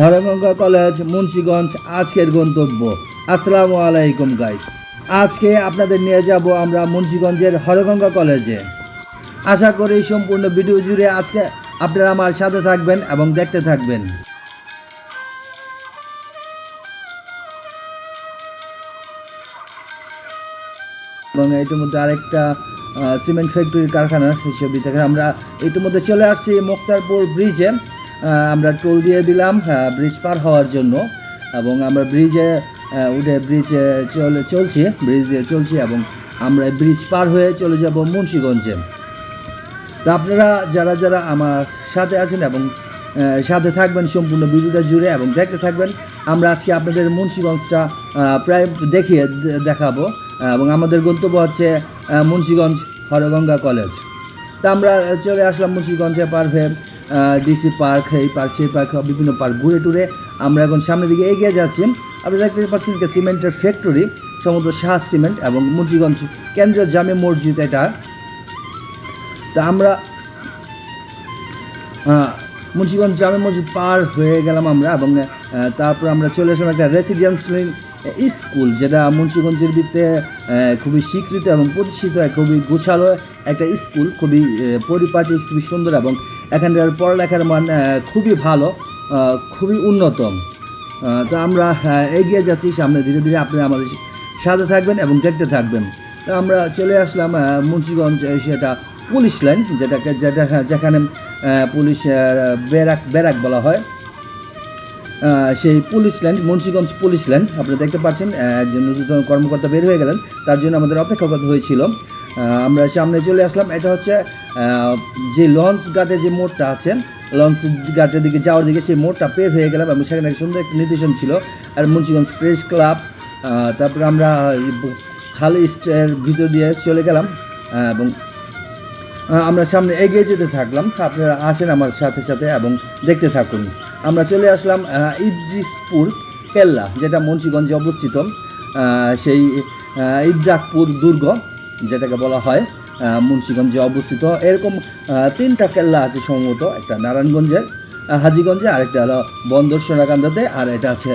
Harganga college, Munshiganj, আজকের গন্তব্য। আসসালামু আলাইকুম গাইস আজকে আপনাদের নিয়ে যাব আমরা মুন্সিগঞ্জের হরগঙ্গা কলেজে। আশা করি সম্পূর্ণ ভিডিও জুড়ে আজকে আপনারা আমার সাথে থাকবেন এবং দেখতে থাকবেন। এবং ইতিমধ্যে আরেকটা সিমেন্ট ফ্যাক্টরির কারখানা হিসেবে থেকে আমরা ইতিমধ্যে চলে আসছি মুক্তারপুর ব্রিজে আমরা টোল দিয়ে দিলাম ব্রিজ পার হওয়ার জন্য। এবং আমরা ব্রিজে উঠে ব্রিজে চলে, চলছি ব্রিজ দিয়ে চলছি এবং আমরা ব্রিজ পার হয়ে চলে যাব মুন্সিগঞ্জে। তো আপনারা যারা যারা আমার সাথে আছেন এবং সাথে থাকবেন সম্পূর্ণ ভিডিওটা জুড়ে এবং দেখতে থাকবেন, আমরা আজকে আপনাদের মুন্সিগঞ্জটা প্রায় দেখিয়ে দেখাবো। এবং আমাদের গন্তব্য হচ্ছে মুন্সীগঞ্জ হরগঙ্গা কলেজ। তা আমরা চলে আসলাম মুন্সিগঞ্জে পার হয়ে। ডিসি পার্ক এই পার্ক সেই পার্ক বিভিন্ন পার্ক ঘুরে টুরে আমরা এখন সামনের দিকে এগিয়ে যাচ্ছি। আপনারা দেখতে পাচ্ছেন যে সিমেন্টের ফ্যাক্টরি সমুদ্র শাহ সিমেন্ট এবং মুন্সিগঞ্জ কেন্দ্রীয় জামে মসজিদ এটা। তা আমরা মুন্সিগঞ্জ জামে মসজিদ পার হয়ে গেলাম আমরা এবং তারপর আমরা চলে আসলাম একটা রেসিডেন্সিয়াল স্কুল যেটা মুন্সিগঞ্জের ভিত্তে খুবই স্বীকৃত এবং প্রতিষ্ঠিত, খুবই গোছালো একটা স্কুল খুবই পরিপাটি, খুবই সুন্দর এবং এখানকার পড়ালেখার মান খুবই ভালো খুবই উন্নত আহ, তো আমরা এগিয়ে যাচ্ছি সামনে। ধীরে ধীরে আপনি আমাদের সাথে থাকবেন এবং দেখতে থাকবেন। তো আমরা চলে আসলাম মুন্সিগঞ্জ সেটা পুলিশ লাইন যেটাকে যেটা যেখানে পুলিশ ব্যারাক ব্যারাক বলা হয়। সেই police line Munshiganj police line আপনারা দেখতে পাচ্ছেন একজন নতুন কর্মকর্তা বের হয়ে গেলেন। তার জন্য আমাদের অপেক্ষা করতে হয়েছিল। আমরা সামনে চলে আসলাম। এটা হচ্ছে যে লঞ্চ ঘাটে যে মোড়টা আছে লঞ্চ ঘাটের দিকে যাওয়ার দিকে সেই মোড়টা পের হয়ে গেলাম এবং সেখানে একটা সুন্দর একটা নির্দেশন ছিল, আর মুন্সিগঞ্জ প্রেস ক্লাব। তারপরে আমরা খালি স্টের ভিতর দিয়ে চলে গেলাম এবং আমরা সামনে এগিয়ে যেতে থাকলাম। আপনারা আসেন আমার সাথে সাথে এবং দেখতে থাকুন। আমরা চলে আসলাম ইদ্রিসপুর কেল্লা, যেটা মুন্সিগঞ্জে অবস্থিত। সেই ইদ্রাকপুর দুর্গ। যেটাকে বলা হয় মুন্সিগঞ্জে অবস্থিত। এরকম তিনটা কেল্লা আছে সম্ভবত একটা নারায়ণগঞ্জের হাজিগঞ্জে আরেকটা হলো বন্দর সোনাকান্দাতে আর এটা আছে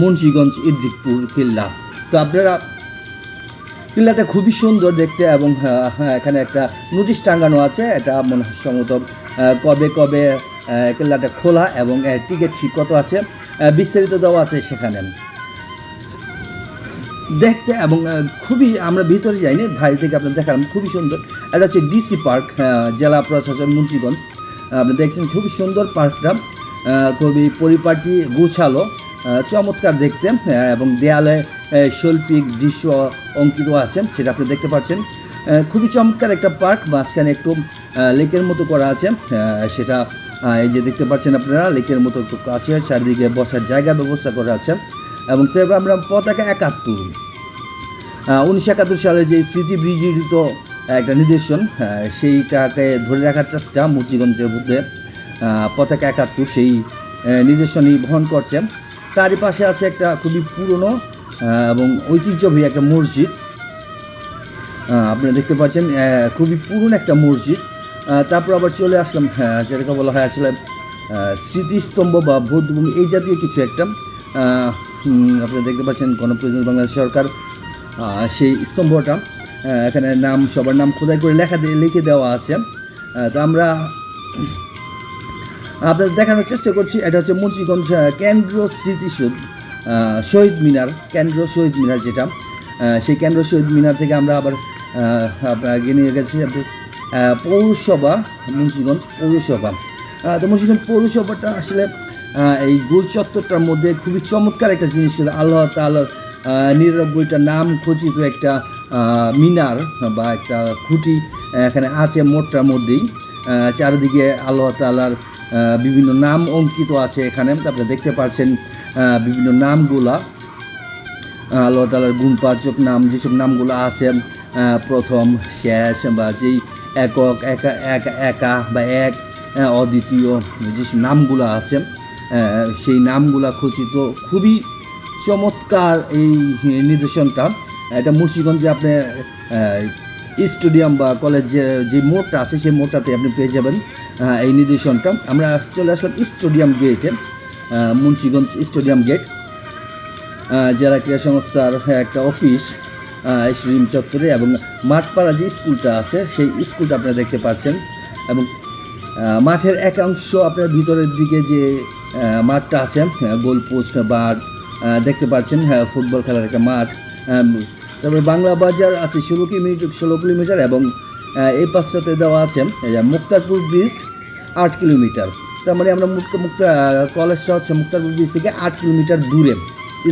মুন্সিগঞ্জ ইদ্রিকপুর কিল্লা। তো আপনারা কিল্লাটা খুবই সুন্দর দেখতে এবং হ্যাঁ, এখানে একটা নোটিশ টাঙ্গানো আছে এটা মনে হয় সম্ভবত কবে কবে কিল্লাটা খোলা এবং টিকিট ফি কত আছে বিস্তারিত দেওয়া আছে সেখানে। দেখতে এবং খুবই আমরা ভিতরে যাইনি বাইরে থেকে আপনার দেখালাম, খুবই সুন্দর। এটা হচ্ছে ডিসি পার্ক জেলা প্রশাসন মুন্সিগঞ্জ। আপনি দেখছেন খুবই সুন্দর পার্কটা খুবই পরিপাটি, গুছালো চমৎকার দেখতে এবং দেয়ালে শৈল্পিক দৃশ্য অঙ্কিত আছে, সেটা আপনি দেখতে পাচ্ছেন। খুবই চমৎকার একটা পার্ক, মাঝখানে একটু লেকের মতো করা আছে সেটা এই যে দেখতে পাচ্ছেন আপনারা, লেকের মতো একটু আছে চারিদিকে বসার জায়গা ব্যবস্থা করা আছে। এবং তারপর আমরা পতাকা একাত্তর। উনিশশো একাত্তর সালে যে স্মৃতি বিজড়িত একটা নিদর্শন সেইটাকে ধরে রাখার চেষ্টা মুচিগঞ্জের মধ্যে পতাকা একাত্তর, সেই নিদর্শনই বহন করছে। তারই পাশে আছে একটা খুবই পুরনো এবং ঐতিহ্যবাহী একটা মসজিদ। আপনারা দেখতে পাচ্ছেন খুবই পুরনো একটা মসজিদ। তারপর আবার চলে আসলাম হ্যাঁ যেটাকে বলা হয় আসলে স্মৃতিস্তম্ভ বা বৌদ্ধভূমি, এই জাতীয় কিছু একটা। আপনারা দেখতে পাচ্ছেন গণপ্রজাতন্ত্রী বাংলাদেশ সরকার সেই স্তম্ভটা এখানে নাম সবার নাম খোদাই করে লেখা দিয়ে লিখে দেওয়া আছে। তো আমরা আপনাদের দেখানোর চেষ্টা করছি এটা হচ্ছে মুন্সিগঞ্জ আহ, কেন্দ্র স্মৃতিসৌধ শহীদ মিনার কেন্দ্র শহীদ মিনার যেটা। সেই কেন্দ্র শহীদ মিনার থেকে আমরা আবার এগিয়ে নিয়ে গেছি পৌরসভা মুন্সিগঞ্জ পৌরসভা। তো মুন্সিগঞ্জ পৌরসভাটা আসলে এই গোল চত্বরটার মধ্যে খুবই চমৎকার একটা জিনিস কিন্তু আল্লাহ তাল্লাহ নিরানব্বইটা নাম খচিত একটা মিনার বা একটা খুঁটি এখানে আছে মোটটার মধ্যেই। চারিদিকে আল্লাহ তালার বিভিন্ন নাম অঙ্কিত আছে এখানে। আপনি দেখতে পাচ্ছেন বিভিন্ন নামগুলা। আল্লাহ তালার গুণপাচক নাম, যেসব নামগুলো আছে প্রথম, শেষ বা যেই একক, একা একা একা বা এক অদ্বিতীয়, যেসব নামগুলো আছে সেই নামগুলা খচিত খুবই চমৎকার এই নিদর্শনটা। এটা মুন্সিগঞ্জে আপনি স্টেডিয়াম বা কলেজ যে- মোড়টা আছে, সেই মোড়টাতে আপনি পেয়ে যাবেন এই নিদর্শনটা। আমরা চলে আসলাম স্টেডিয়াম গেটে মুন্সিগঞ্জ স্টেডিয়াম গেট। জেলা ক্রীড়া সংস্থার একটা অফিস স্টেডিয়াম চত্বরে এবং মাঠপাড়া যে স্কুলটা আছে, সেই স্কুলটা আপনারা দেখতে পাচ্ছেন। এবং মাঠের একাংশ আপনার ভিতরের দিকে যে মাঠটা আছে গোল পোস্ট আহ, দেখতে পাচ্ছেন ফুটবল খেলার একটা মাঠ তারপরে বাংলা বাজার আছে ষোলো কিলোমিটার ষোলো কিলোমিটার এবং এই পাশটাতে দেওয়া আছে মুক্তারপুর ব্রিজ আট কিলোমিটার। তার মানে আমরা মুক্ত মুক্ত কলেজটা হচ্ছে মুক্তারপুর ব্রিজ থেকে আট কিলোমিটার দূরে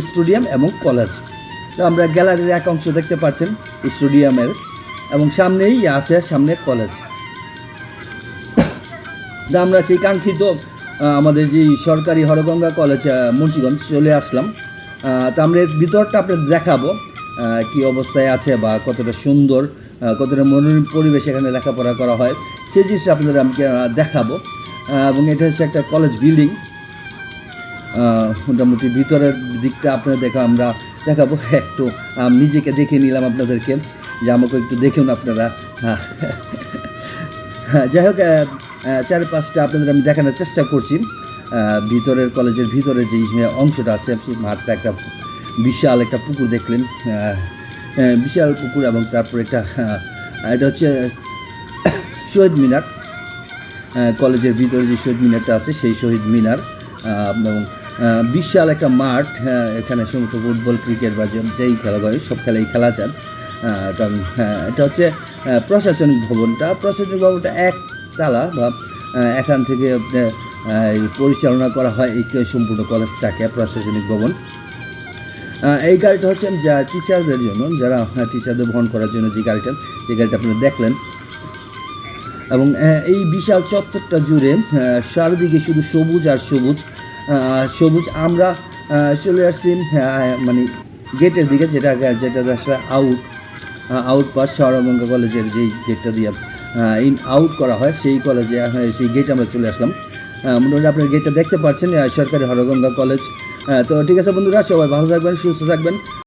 স্টেডিয়াম এবং কলেজ। তো আমরা গ্যালারির এক অংশ দেখতে পাচ্ছেন স্টেডিয়ামের এবং সামনেই আছে সামনে কলেজ। আমরা সেই কাঙ্ক্ষিত আমাদের যে সরকারি হরগঙ্গা কলেজ মুন্সিগঞ্জ, চলে আসলাম। তা আমরা এর ভিতরটা আপনাদের দেখাবো কি অবস্থায় আছে বা কতটা সুন্দর কতটা মনোরম পরিবেশ এখানে লেখাপড়া করা হয়। সেই জিনিসটা আপনাদের আমি দেখাবো। এবং এটা হচ্ছে একটা কলেজ বিল্ডিং। মোটামুটি ভিতরের দিকটা আপনাদের দেখা আমরা দেখাবো। একটু নিজেকে দেখে নিলাম আপনাদেরকে। যে আমাকে একটু দেখুন আপনারা। হ্যাঁ। হ্যাঁ যাই হোক চার পাঁচটা আপনাদের আমি দেখানোর চেষ্টা করছি। ভিতরের কলেজের ভিতরে যে অংশটা আছে, সেই মাঠটা একটা বিশাল একটা পুকুর দেখলেন। বিশাল পুকুর এবং তারপর একটা এটা হচ্ছে শহীদ মিনার। কলেজের ভিতরে যে শহীদ মিনারটা আছে, সেই শহীদ মিনার এবং বিশাল একটা মাঠ এখানে সমস্ত ফুটবল, ক্রিকেট বা যেই খেলা হয়, সব খেলাই খেলা যান এটা হচ্ছে প্রশাসনিক ভবনটা। প্রশাসনিক ভবনটা এক তালা বা এখান থেকে পরিচালনা করা হয় এই সম্পূর্ণ কলেজটাকে প্রশাসনিক ভবন। এই গাড়িটা হচ্ছে যা টিচারদের জন্য, যারা টিচারদের বহন করার জন্য যে গাড়িটা, এই গাড়িটা আপনারা দেখলেন। এবং এই বিশাল চত্বরটা জুড়ে চারিদিকে শুধু সবুজ আর সবুজ। সবুজ আমরা চলে আসছি মানে গেটের দিকে, যেটা যেটা আসলে আউট আউট পাস সরবঙ্গ কলেজের যেই গেটটা দিয়ে ইন আউট করা হয় সেই কলেজে সেই গেট আমরা চলে আসলাম। মোটামুটি আপনার গেটটা দেখতে পাচ্ছেন সরকারি হরগঙ্গা কলেজ তো ঠিক আছে বন্ধুরা, সবাই ভালো থাকবেন, সুস্থ থাকবেন।